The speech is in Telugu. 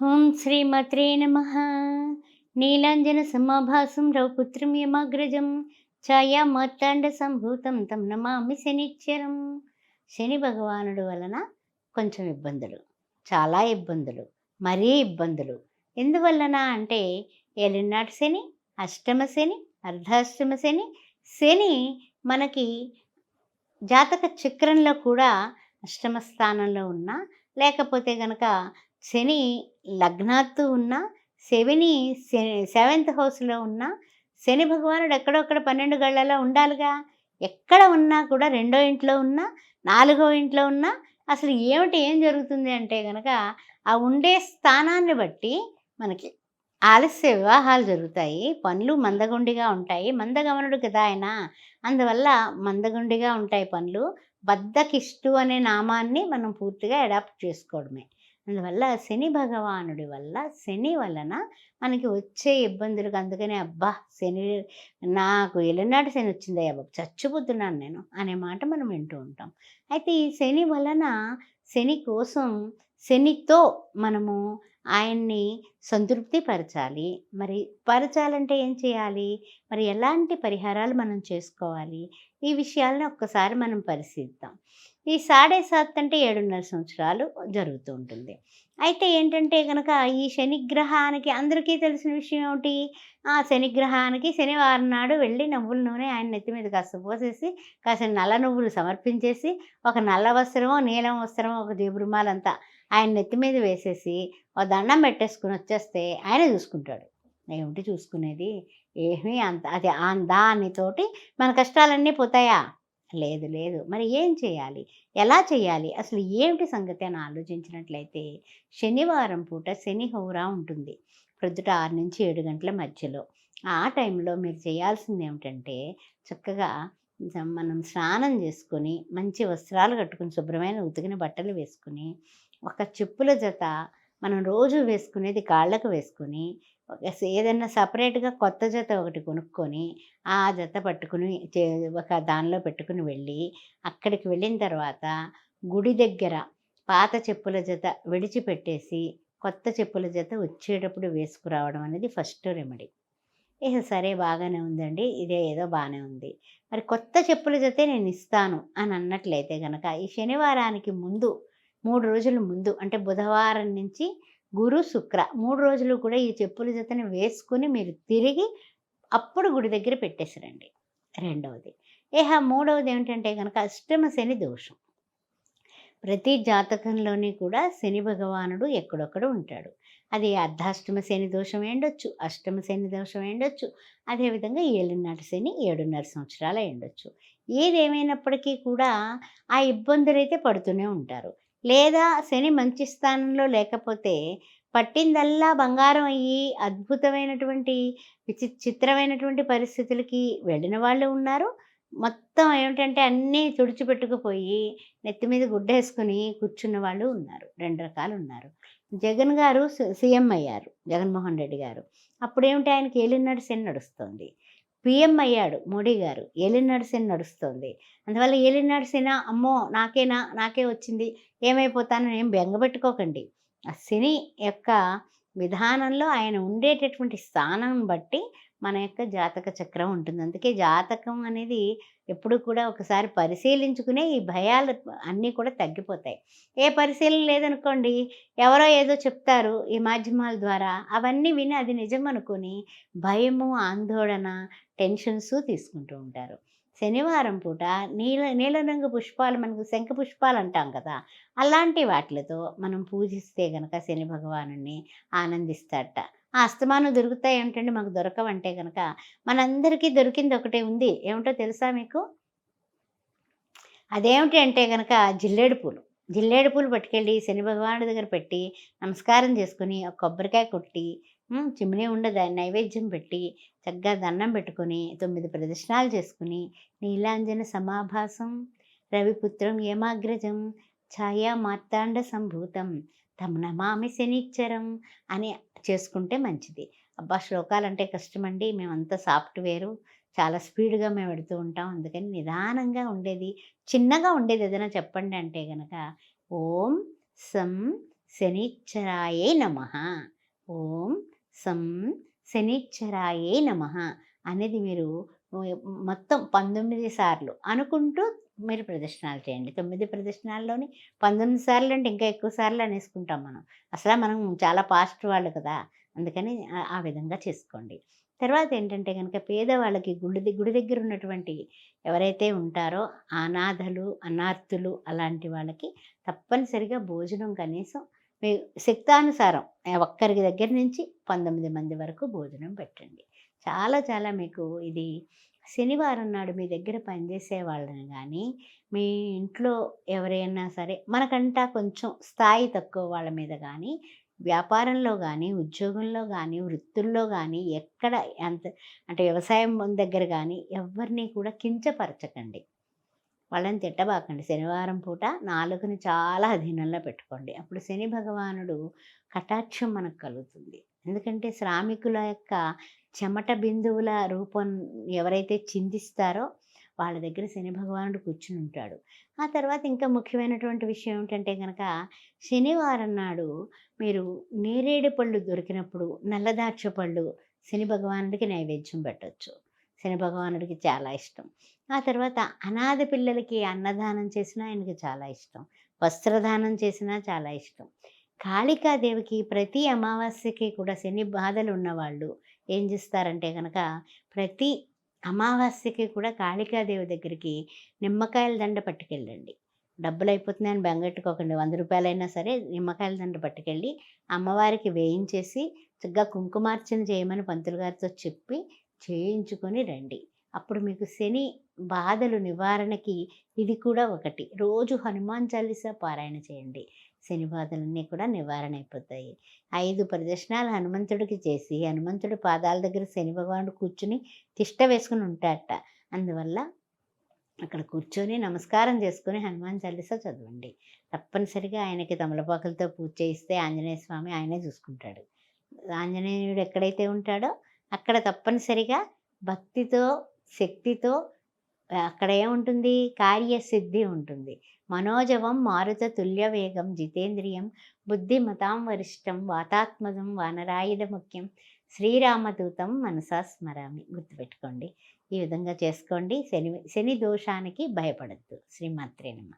ఓం శ్రీమత్రే నమ. నీలాంజన సమాభాసం రౌపుత్రం యమాగ్రజం. ఛాయా మార్తాండ సంభూతం తం నమామి శనిచ్చరం. శని భగవానుడు వలన కొంచెం ఇబ్బందులు చాలా ఇబ్బందులు మరీ ఇబ్బందులు. ఎందువలన అంటే ఎలినాటి శని అష్టమ శని అర్ధాష్టమ శని శని మనకి జాతక చక్రంలో కూడా అష్టమ స్థానంలో ఉన్నా లేకపోతే గనక శని లగ్నాత్తు ఉన్న శవిని సెవెంత్ హౌస్లో ఉన్న శని భగవానుడు ఎక్కడొక్కడ పన్నెండు గళ్ళలో ఉండాలిగా. ఎక్కడ ఉన్నా కూడా రెండో ఇంట్లో ఉన్నా నాలుగో ఇంట్లో ఉన్నా అసలు ఏమిటి ఏం జరుగుతుంది అంటే కనుక ఆ ఉండే స్థానాన్ని బట్టి మనకి ఆలస్య వివాహాలు జరుగుతాయి. పనులు మందగుండిగా ఉంటాయి. మందగమనుడు కదా ఆయన. అందువల్ల మందగుండిగా ఉంటాయి పనులు. బద్దకిష్టు అనే నామాన్ని మనం పూర్తిగా అడాప్ట్ చేసుకోవడమే. అందువల్ల శని భగవానుడి వల్ల శని వలన మనకి వచ్చే ఇబ్బందులకు అందుకనే అబ్బా! శని నాకు ఎల్లనాటి శని వచ్చింది అబ్బా చచ్చిపోతున్నాను నేను అనే మాట మనం వింటూ ఉంటాం. అయితే ఈ శని వలన శని కోసం శనితో మనము ఆయన్ని సంతృప్తి పరచాలి. మరి పరచాలంటే ఏం చేయాలి? మరి ఎలాంటి పరిహారాలు మనం చేసుకోవాలి? ఈ విషయాలను ఒక్కసారి మనం పరిశీలిద్దాం. ఈ సాడే సాత్ అంటే ఏడున్నర సంవత్సరాలు జరుగుతూ ఉంటుంది. అయితే ఏంటంటే కనుక ఈ శనిగ్రహానికి అందరికీ తెలిసిన విషయం ఏమిటి? ఆ శనిగ్రహానికి శనివారం నాడు వెళ్ళి నువ్వుల నూనె ఆయన నెత్తి మీద కాస్త పోసేసి కాస్త నల్ల నువ్వులు సమర్పించేసి ఒక నల్ల వస్త్రమో నీలం వస్త్రమో ఒక దేబురుమాలంతా ఆయన నెత్తి మీద వేసేసి చేసేసి దండం పెట్టేసుకుని వచ్చేస్తే ఆయన చూసుకుంటాడు. ఏమిటి చూసుకునేది? ఏమీ అంత అది దానితోటి మన కష్టాలన్నీ పోతాయా? లేదు లేదు. మరి ఏం చేయాలి? ఎలా చేయాలి? అసలు ఏమిటి సంగతి అని ఆలోచించినట్లయితే శనివారం పూట శని హోరా ఉంటుంది. ప్రొద్దుట ఆరు నుంచి ఏడు గంటల మధ్యలో. ఆ టైంలో మీరు చేయాల్సింది ఏమిటంటే చక్కగా మనం స్నానం చేసుకొని మంచి వస్త్రాలు కట్టుకుని శుభ్రమైన ఉతికిన బట్టలు వేసుకుని ఒక చెప్పుల జత మనం రోజు వేసుకునేది కాళ్ళకు వేసుకొని ఏదైనా సపరేట్గా కొత్త జత ఒకటి కొనుక్కొని ఆ జత పట్టుకుని ఒక దానిలో పెట్టుకుని వెళ్ళి అక్కడికి వెళ్ళిన తర్వాత గుడి దగ్గర పాత చెప్పుల జత విడిచిపెట్టేసి కొత్త చెప్పుల జత వచ్చేటప్పుడు వేసుకురావడం అనేది ఫస్ట్ రెమెడీ. ఇక సరే బాగానే ఉందండి ఇదే ఏదో బాగానే ఉంది. మరి కొత్త చెప్పుల జతే నేను ఇస్తాను అని అన్నట్లయితే కనుక ఈ శనివారానికి ముందు మూడు రోజుల ముందు అంటే బుధవారం నుంచి గురు శుక్ర మూడు రోజులు కూడా ఈ చెప్పుల జతని వేసుకుని మీరు తిరిగి అప్పుడు గుడి దగ్గర పెట్టేసిరండి రెండవది. ఏహ మూడవది ఏమిటంటే కనుక అష్టమ శని దోషం. ప్రతి జాతకంలోని కూడా శని భగవానుడు ఎక్కడొక్కడ ఉంటాడు. అది అర్ధాష్టమ శని దోషం ఏండొచ్చు అష్టమ శని దోషం ఏండొచ్చు అదేవిధంగా ఏళ్ళున్నర శని ఏడున్నర సంవత్సరాలు ఏండొచ్చు ఏదేమైనప్పటికీ కూడా ఆ ఇబ్బందులు అయితే పడుతూనే ఉంటారు. లేదా శని మంచి స్థానంలో లేకపోతే పట్టిందల్లా బంగారం అయ్యి అద్భుతమైనటువంటి విచి చిత్రమైనటువంటి పరిస్థితులకి వెళ్ళిన వాళ్ళు ఉన్నారు. మొత్తం ఏమిటంటే అన్నీ తుడిచిపెట్టుకుపోయి నెత్తి మీద గుడ్డేసుకుని కూర్చున్న వాళ్ళు ఉన్నారు. రెండు రకాలు ఉన్నారు. జగన్ గారు సీఎం అయ్యారు. జగన్మోహన్ రెడ్డి గారు. అప్పుడేమిటి ఆయనకి ఏలినాడు శని నడుస్తుంది. పిఎం అయ్యాడు మోడీ గారు. ఏలినాడు నడిసిన నడుస్తుంది. అందువల్ల ఏలినాడు శని అమ్మో నాకేనా నాకే వచ్చింది ఏమైపోతానని ఏం బెంగపెట్టుకోకండి సినీ శని యొక్క విధానంలో ఆయన ఉండేటటువంటి స్థానం బట్టి మన యొక్క జాతక చక్రం ఉంటుంది. అందుకే జాతకం అనేది ఎప్పుడు కూడా ఒకసారి పరిశీలించుకునే ఈ భయాలు అన్నీ కూడా తగ్గిపోతాయి. ఏ పరిశీలన లేదనుకోండి ఎవరో ఏదో చెప్తారు ఈ మాధ్యమాల ద్వారా అవన్నీ విని అది నిజం అనుకొని భయము ఆందోళన టెన్షన్స్ తీసుకుంటూ ఉంటారు. శనివారం పూట నీల నీలరంగు పుష్పాలు మనకు శంఖ పుష్పాలు అంటాం కదా అలాంటి వాటిలతో మనం పూజిస్తే గనక శని భగవాను ఆనందిస్తాడట. ఆ అస్తమానం దొరుకుతాయి ఏమిటండి? మాకు దొరకవంటే కనుక మనందరికీ దొరికింది ఒకటే ఉంది. ఏమిటో తెలుసా మీకు? అదేమిటి అంటే కనుక జిల్లేడు పూలు. జిల్లేడు పూలు పట్టుకెళ్ళి శని భగవానుడి దగ్గర పెట్టి నమస్కారం చేసుకుని ఒక కొబ్బరికాయ కొట్టి చిమ్మిని ఉండదు. నైవేద్యం పెట్టి చక్కగా దండం పెట్టుకొని తొమ్మిది ప్రదర్శనాలు చేసుకుని నీలాంజన సమాభాసం రవిపుత్రం ఏమాగ్రజం ఛాయా మార్తాండ సంభూతం తమ నమామి శనిచ్చరం అని చేసుకుంటే మంచిది. అబ్బా! శ్లోకాలు అంటే కష్టమండి. మేమంతా సాఫ్ట్వేరు చాలా స్పీడ్గా మేము పెడుతూ ఉంటాం. అందుకని నిదానంగా ఉండేది చిన్నగా ఉండేది ఏదైనా చెప్పండి అంటే కనుక ఓం సం శనిచ్చరాయే నమ. ఓం సం శనిచ్చరాయే నమ అనేది మీరు మొత్తం పంతొమ్మిది సార్లు అనుకుంటూ మీరు ప్రదర్శనలు చేయండి. తొమ్మిది ప్రదర్శనల్లోని పంతొమ్మిది సార్లు అంటే ఇంకా ఎక్కువ సార్లు అనేసుకుంటాం మనం. అసలు మనం చాలా పాస్ట్ వాళ్ళు కదా! అందుకని ఆ విధంగా చేసుకోండి. తర్వాత ఏంటంటే కనుక పేదవాళ్ళకి గుడి గుడి దగ్గర ఉన్నటువంటి ఎవరైతే ఉంటారో అనాథలు అనార్థులు అలాంటి వాళ్ళకి తప్పనిసరిగా భోజనం కనీసం మీ శక్తానుసారం ఒక్కరికి దగ్గర నుంచి పంతొమ్మిది మంది వరకు భోజనం పెట్టండి. చాలా చాలా మీకు ఇది శనివారం నాడు మీ దగ్గర పనిచేసే వాళ్ళని కానీ మీ ఇంట్లో ఎవరైనా సరే మనకంటా కొంచెం స్థాయి తక్కువ వాళ్ళ మీద కానీ వ్యాపారంలో కానీ ఉద్యోగంలో కానీ వృత్తుల్లో కానీ ఎక్కడ ఎంత అంటే వ్యవసాయం దగ్గర కానీ ఎవరిని కూడా కించపరచకండి. వాళ్ళని తిట్టబాకండి. శనివారం పూట నాలుగుని చాలా అధీనంలో పెట్టుకోండి. అప్పుడు శని భగవానుడు కటాక్షం మనకు కలుగుతుంది. ఎందుకంటే శ్రామికుల యొక్క చెమట బిందువుల రూపం ఎవరైతే చిందిస్తారో వాళ్ళ దగ్గర శని భగవానుడు కూర్చుని ఉంటాడు. ఆ తర్వాత ఇంకా ముఖ్యమైనటువంటి విషయం ఏమిటంటే కనుక శనివారం నాడు మీరు నేరేడు పళ్ళు దొరికినప్పుడు నల్లదాక్ష పళ్ళు శని భగవానుడికి నైవేద్యం పెట్టచ్చు. శని భగవానుడికి చాలా ఇష్టం. ఆ తర్వాత అనాథ పిల్లలకి అన్నదానం చేసినా ఆయనకి చాలా ఇష్టం. వస్త్రదానం చేసినా చాలా ఇష్టం. కాళికాదేవికి ప్రతి అమావాస్యకి కూడా శని బాధలు ఉన్నవాళ్ళు ఏం చేస్తారంటే కనుక ప్రతి అమావాస్యకి కూడా కాళికాదేవి దగ్గరికి నిమ్మకాయల దండ పట్టుకెళ్ళండి. డబ్బులు అయిపోతున్నాయని బెంగట్టుకోకండి వంద రూపాయలైనా సరే నిమ్మకాయల దండ పట్టుకెళ్ళి అమ్మవారికి వేయించేసి చక్కగా కుంకుమార్చన చేయమని పంతులు గారితో చెప్పి చేయించుకొని రండి. అప్పుడు మీకు శని బాధలు నివారణకి ఇది కూడా ఒకటి. రోజు హనుమాన్ చాలీసా పారాయణ చేయండి. శని బాధలన్నీ కూడా నివారణ అయిపోతాయి. ఐదు ప్రదర్శనాలు హనుమంతుడికి చేసి హనుమంతుడి పాదాల దగ్గర శని భగవానుడు కూర్చుని తిష్ట వేసుకుని ఉంటాడట అందువల్ల అక్కడ కూర్చొని నమస్కారం చేసుకుని హనుమాన్ చాలీసా చదవండి. తప్పనిసరిగా ఆయనకి తమలపాకులతో పూజ చేయిస్తే ఆంజనేయ స్వామి ఆయనే చూసుకుంటాడు. ఆంజనేయుడు ఎక్కడైతే ఉంటాడో అక్కడ తప్పనిసరిగా భక్తితో శక్తితో అక్కడ ఏముంటుంది? కార్యసిద్ధి ఉంటుంది. మనోజవం మారుత తుల్య వేగం జితేంద్రియం బుద్ధిమతాం వరిష్టం వాతాత్మజం వానరాయుధ ముఖ్యం శ్రీరామదూతం మనసా స్మరామి గుర్తుపెట్టుకోండి. ఈ విధంగా చేసుకోండి. శని శని దోషానికి భయపడద్దు. శ్రీమాత్రేనమ్మ